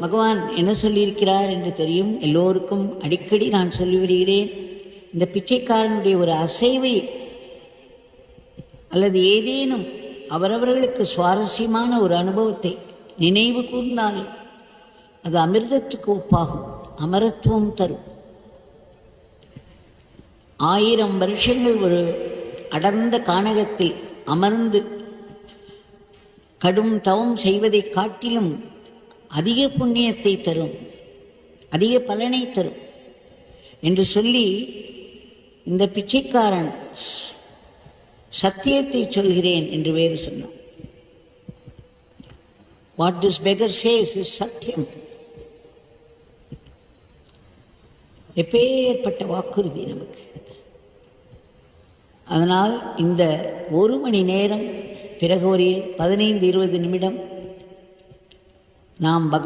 பகவான் என்ன சொல்லியிருக்கிறார் என்று தெரியும். எல்லோருக்கும் அடிக்கடி நான் சொல்லி வருகிறேன் இந்த பிச்சைக்காரனுடைய ஒரு அசைவை அல்லது ஏதேனும் அவரவர்களுக்கு சுவாரஸ்யமான ஒரு அனுபவத்தை நினைவு கூர்ந்தால் அது அமிர்தத்துக்கு ஒப்பாகும். அமரத்துவம் தரும். ஆயிரம் வருஷங்கள் ஒரு அடர்ந்த கானகத்தில் அமர்ந்து கடும் தவம் செய்வதைக் காட்டிலும் அதிக புண்ணியத்தை தரும் அதிக பலனை தரும். என்று சொல்லி இந்த பிச்சைக்காரன் சத்தியத்தை சொல்கிறேன் என்று வேறு சொன்னான். What this beggar says is சத்தியம். எப்பேற்பட்ட வாக்குறுதி நமக்கு. அதனால் இந்த ஒரு மணி நேரம் பிறகு ஒரு பதினைந்து இருபது நிமிடம் நாம் பகவான்